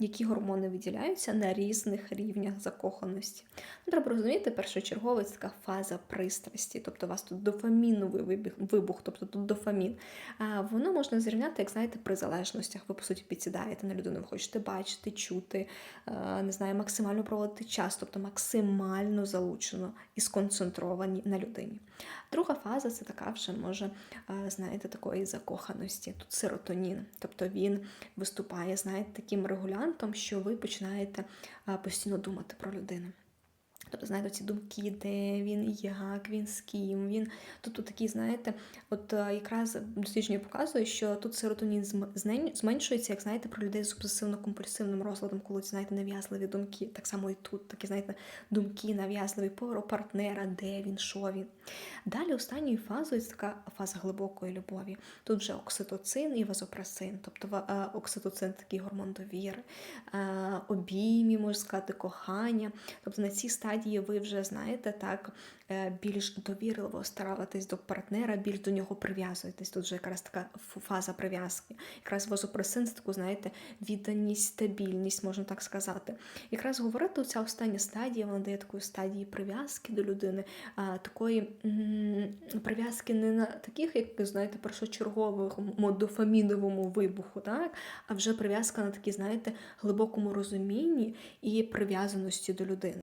які гормони виділяються на різних рівнях закоханості. Ну, Треба розуміти, першочергово це така фаза пристрасті, тобто у вас тут дофаміновий вибух, тобто тут дофамін. А воно можна зрівняти, як знаєте, при залежностях. Ви, по суті, підсідаєте на людину, ви хочете бачити, чути, е, не знаю, максимально проводити час, тобто максимально залучено і сконцентровані на людині. Друга фаза це така вже може, е, знаєте, такої закоханості. Тут серотонін, тобто він виступає, знаєте, таким регулянтом, що ви починаєте постійно думати про людину. Тобто, знаєте, ці думки, де він, як він, з ким він. Тут, тут такі, знаєте, от е, якраз дослідження показує, що тут серотонін зменшується, як знаєте, про людей з обсесивно-компульсивним розладом, коли знаєте, нав'язливі думки. Так само і тут такі, знаєте, думки нав'язливі про партнера, де він, що він. Далі останньою фазою це така фаза глибокої любові. Тут вже окситоцин і вазопресин, тобто е, окситоцин такий гормон довіри, е, обіймі, можна сказати, кохання. Тобто на цій стадії ви вже знаєте так е, більш довірливо ставитесь до партнера, більш до нього прив'язуєтесь. Тут вже якраз така фаза прив'язки. Якраз вазопресин це таку, знаєте, відданість, стабільність, можна так сказати. Якраз говорити ця остання стадія, вона дає такої стадії прив'язки до людини, такої прив'язки не на таких, як знаєте, першочерговому дофаміновому вибуху, так, а вже прив'язка на такій, знаєте, глибокому розумінні і прив'язаності до людини.